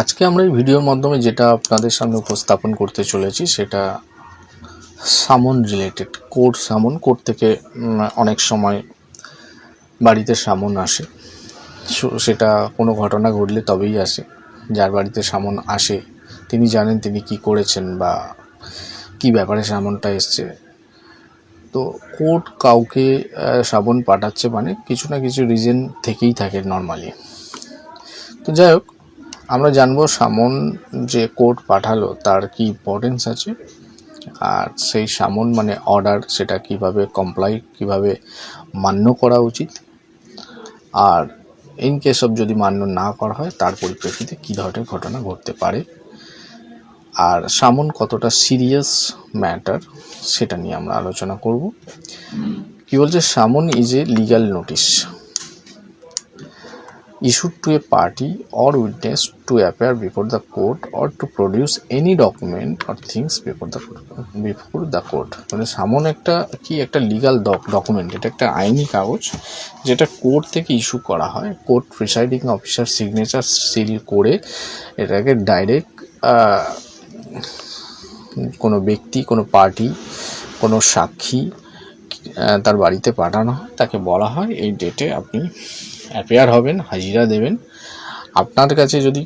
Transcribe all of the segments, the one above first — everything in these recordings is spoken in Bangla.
আজকে আমরা এই ভিডিওর মাধ্যমে যেটা আপনাদের সামনে উপস্থাপন করতে চলেছি, সেটা সামন রিলেটেড কোর্ট সামন কোর্ট থেকে অনেক সময় বাড়িতে সামন আসে। সেটা কোনো ঘটনা ঘটলে তবেই আসে। যার বাড়িতে সামন আসে, তিনি জানেন তিনি কি করেছেন বা কি ব্যাপারে সামনটা এসছে। তো কোর্ট কাউকে সামন পাঠাচ্ছে মানে কিছু না কিছু রিজন থেকেই থাকে নর্মালি তো যাই হোক আমরা জানব সামন যে কোর্ট পাঠালো, তার কি ইম্পর্টেন্স আছে? আর সেই সামন মানে অর্ডার সেটা কীভাবে কমপ্লাই কীভাবে মান্য করা উচিত? আর ইন কেস অফ যদি মান্য না করা হয়, তার পরিপ্রেক্ষিতে কী ধরনের ঘটনা ঘটতে পারে? আর সামন কতটা সিরিয়াস ম্যাটার সেটা নিয়ে আমরা আলোচনা করব। কি বলছে? Summon is a legal notice issued to a party or witness to appear before the court or to produce any document or things before the before the court. মানে সামন একটা কি একটা লিগাল ডকুমেন্ট এটা একটা আইনি কাগজ যেটা কোর্ট থেকে ইস্যু করা হয়। Court presiding officer signature seal করে এটাকে ডাইরেক্ট কোনো ব্যক্তি, কোনো পার্টি কোনো সাক্ষী তার বাড়িতে পাঠানো হয়। তাকে বলা হয় এই ডেটে আপনি অ্যাপেয়ার হবেন, হাজিরা দেবেন। আপনার কাছে যদি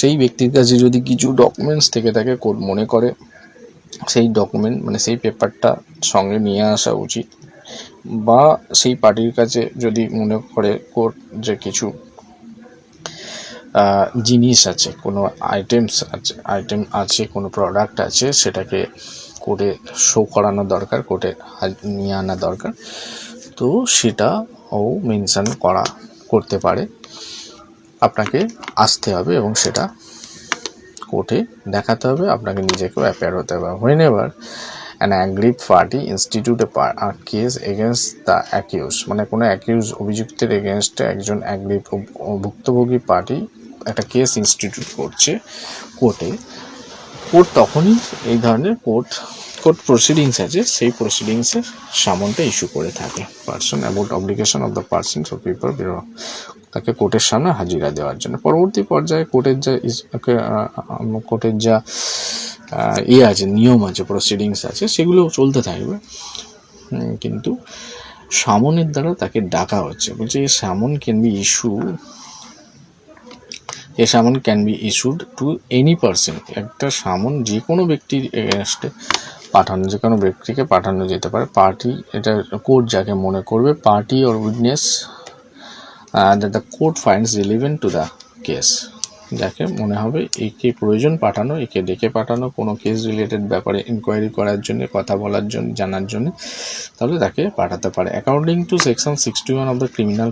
সেই ব্যক্তির কাছে যদি কিছু ডকুমেন্টস থেকে থাকে মনে করে, সেই ডকুমেন্ট মানে সেই পেপারটা সঙ্গে নিয়ে আসা উচিত। বা সেই পার্টির কাছে যদি মনে করে কোর্ট যে কিছু জিনিস আছে, কোনো আইটেমস আছে আইটেম আছে, কোনো প্রোডাক্ট আছে, সেটাকে কোর্টে শো করানো দরকার, কোর্টে নিয়ে আনা দরকার, তো সেটা ও মেনশন করা করতে পারে। আপনাকে আসতে হবে এবং সেটা কোর্টে দেখাতে হবে। আপনাকে নিজেকেও অ্যাপেয়ার হতে হবে। Whenever an aggrieve party institute a case against the accuse মানে কোনো অ্যাকিউজ অভিযুক্তের এগেনস্টে একজন অ্যাগ্রিভ ভুক্তভোগী পার্টি একটা কেস ইনস্টিটিউট করছে কোর্টে, কোর্ট তখনই এই ধরনের কোর্ট কোর্ট প্রসিডিংস আছে, সেই প্রসিডিংসের সামনটা ইস্যু করে থাকে। Person about obligation of the person of people বেরো তাকে কোর্টের সামনে হাজিরা দেওয়ার জন্য। পরবর্তী পর্যায়ে কোর্টের যা কোর্টের যা ইয়ে আছে, নিয়ম আছে প্রসিডিংস আছে, সেগুলো চলতে থাকবে। কিন্তু সামনের দ্বারা তাকে ডাকা হচ্ছে। বলছে এই সামন can be issue a summon can be issued to any person একটা সামন যে কোনো ব্যক্তির এগেনস্টে পাঠানো যে কোনো ব্যক্তিকে পাঠানো যেতে পারে। পার্টি এটা কোর্ট যাকে মনে করবে party or witness that the court finds relevant to the case যাকে মনে হবে একে প্রয়োজন পাঠানো একে ডেকে পাঠানো কোনো কেস রিলেটেড ব্যাপারে ইনকোয়ারি করার জন্য কথা বলার জন্য জানার জন্য তাহলে তাকে পাঠাতে পারে। According to section sixty one of the criminal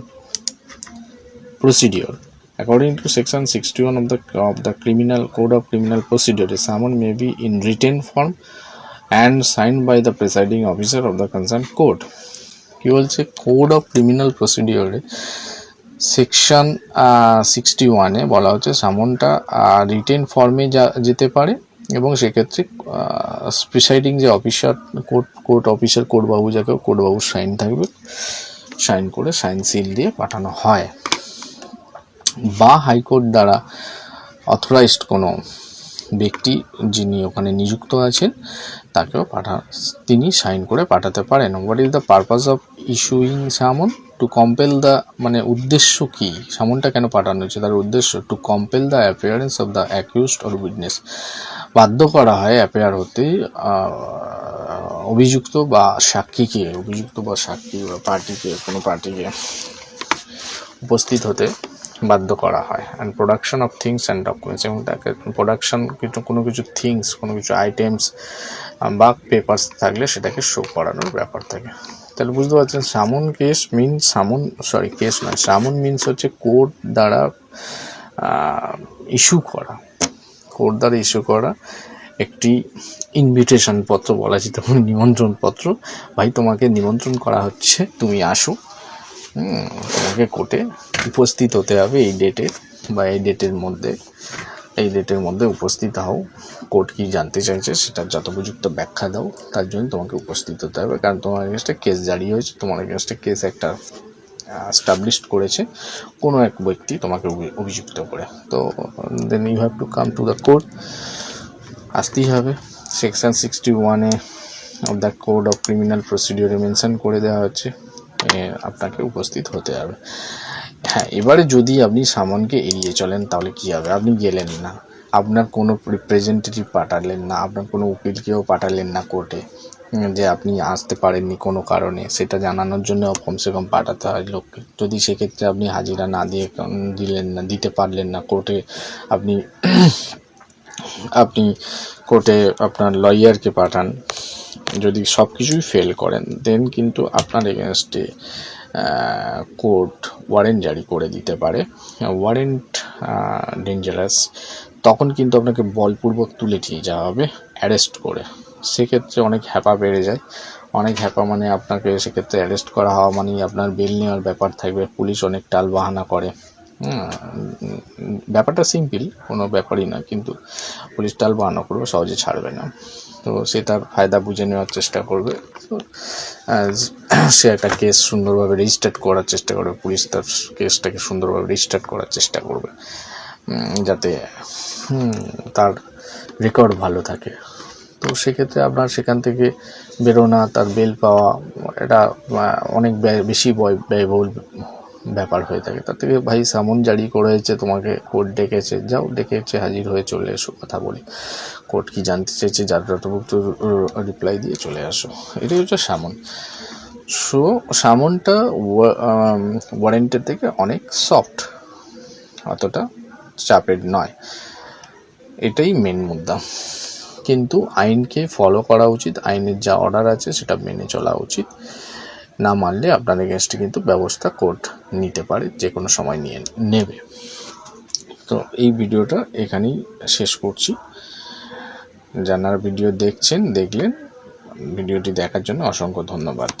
procedure According to section 61 of the of the criminal code of criminal procedure, a summon may be in written form and signed by the presiding officer of the concerned court. কি বলছে কোড অফ ক্রিমিনাল প্রসিডিওরে সেকশন সিক্সটি ওয়ানে বলা হচ্ছে, সামনটা রিটেন ফর্মে যা, যেতে পারে এবং সেক্ষেত্রে প্রিসাইডিং যে অফিসার কোর্ট কোর্ট অফিসার কোর্টবাবু যাকে কোর্টবাবুর সাইন থাকবে সাইন করে সাইন সিল দিয়ে পাঠানো হয় বা হাইকোর্ট দ্বারা অথরাইজড কোনো ব্যক্তি যিনি ওখানে নিযুক্ত আছেন, তাকেও পাঠা, তিনি সাইন করে পাঠাতে পারেন। What is the purpose of issuing summon to compel the মানে উদ্দেশ্য কি? সামনটা কেন পাঠানো হচ্ছে তার উদ্দেশ্য to compel the appearance of the accused or witness বাধ্য করা হয় অ্যাপেয়ার হতে অভিযুক্ত বা সাক্ষীকে, অভিযুক্ত বা সাক্ষী বা পার্টিকে, কোনো পার্টিকে উপস্থিত হতে। বাধ্য করা হয়। And production of things and documents এবং তাকে প্রোডাকশন কিছু, কোনো কিছু থিংস কোনো কিছু আইটেমস বা পেপার্স থাকলে সেটাকে শো করানোর ব্যাপার থাকে। তাহলে বুঝতে পারছেন, সামন কেস মিন সামন সরি কেস নয়, সামন মিনস হচ্ছে কোর্ট দ্বারা ইস্যু করা। কোর্ট দ্বারা ইস্যু করা একটি ইনভিটেশন পত্র বলা যেতে পারে, নিমন্ত্রণ পত্র। ভাই, তোমাকে নিমন্ত্রণ করা হচ্ছে, তুমি আসো। তোমাকে কোর্টে উপস্থিত হতে হবে এই ডেটে বা এই ডেটের মধ্যে। এই ডেটের মধ্যে উপস্থিত হও। কোর্ট কী জানতে চাইছে সেটার যথোপযুক্ত ব্যাখ্যা দাও, তার জন্য তোমাকে উপস্থিত হতে হবে। কারণ তোমার এগেনস্টে কেস জারি হয়েছে, তোমার এগেনস্টে কেস একটা স্টাবলিশ করেছে, কোনো এক ব্যক্তি তোমাকে অভিযুক্ত করে। তো then you have to come to the court আসতেই হবে। সেকশন সিক্সটি ওয়ানে of the code of criminal প্রসিডিওরে mention করে দেওয়া হচ্ছে আপনাকে উপস্থিত হতে হবে। হ্যাঁ এবারে যদি আপনি সামনকে এড়িয়ে চলেন, তাহলে কী হবে? আপনি গেলেন না। আপনার কোনো রিপ্রেজেন্টেটিভ পাঠালেন না, আপনার কোনো উকিলকেও পাঠালেন না কোর্টে যে আপনি আসতে পারেননি কোনো কারণে। সেটা জানানোর জন্য কমসে কম পাঠাতে হয় লোককে। যদি সেক্ষেত্রে আপনি হাজিরা না দিয়ে দিলেন না, দিতে পারলেন না কোর্টে, আপনি আপনি কোর্টে আপনার লয়ারকে পাঠান, যদি সব কিছুই ফেল করেন দেন কিন্তু আপনার এগেনস্টে কোর্ট ওয়ারেন্ট জারি করে দিতে পারে। ওয়ারেন্ট ডেঞ্জারাস তখন কিন্তু আপনাকে বলপূর্বক তুলে নিয়ে যাওয়া হবে অ্যারেস্ট করে। সেক্ষেত্রে অনেক হ্যাপা বেড়ে যায়। অনেক হ্যাপা মানে আপনাকে সেক্ষেত্রে অ্যারেস্ট করা হওয়া মানেই আপনার বেল নেওয়ার ব্যাপার থাকবে, পুলিশ অনেক টাল বাহানা করে ব্যাপারটা সিম্পল কোনো ব্যাপারই না, কিন্তু পুলিশ টাল বাহানা করবে, সহজে ছাড়বে না। তো সে তার ফায়দা বুঝে নেওয়ার চেষ্টা করবে। তো সে একটা কেস সুন্দরভাবে রেজিস্টার্ড করার চেষ্টা করবে, পুলিশ তার কেসটাকে সুন্দরভাবে রেজিস্টার্ড করার চেষ্টা করবে যাতে তার রেকর্ড ভালো থাকে। তো সেক্ষেত্রে আপনার সেখান থেকে বেরোনা, তার বেল পাওয়া, এটা অনেক বেশি ব্যয়, ব্যয়বহুল ব্যাপার হয়ে থাকে। তার থেকে ভাই সামন জারি করেছে, তোমাকে কোর্ট ডেকেছে। যাও ডেকেছে হাজির হয়ে চলে এসো, কথা বলি। কোর্ট কি জানতে চেয়েছে? যার যতভুক্ত রিপ্লাই দিয়ে চলে আসো। এটাই হচ্ছে সামন। সো সামনটা ওয়ারেন্টের থেকে অনেক সফট অতটা চাপের নয়। এটাই মেন মুদ্রা। কিন্তু আইনকে ফলো করা উচিত, আইনের যা অর্ডার আছে, সেটা মেনে চলা উচিত। না মানলে আপনার এগেনস্টে কিন্তু ব্যবস্থা কোর্ট নিতে পারে যে কোনো সময় নিয়ে নেবে। তো এই ভিডিওটা এখানেই শেষ করছি। জানার ভিডিও দেখছেন, দেখলেন, ভিডিওটি দেখার জন্য অসংখ্য ধন্যবাদ।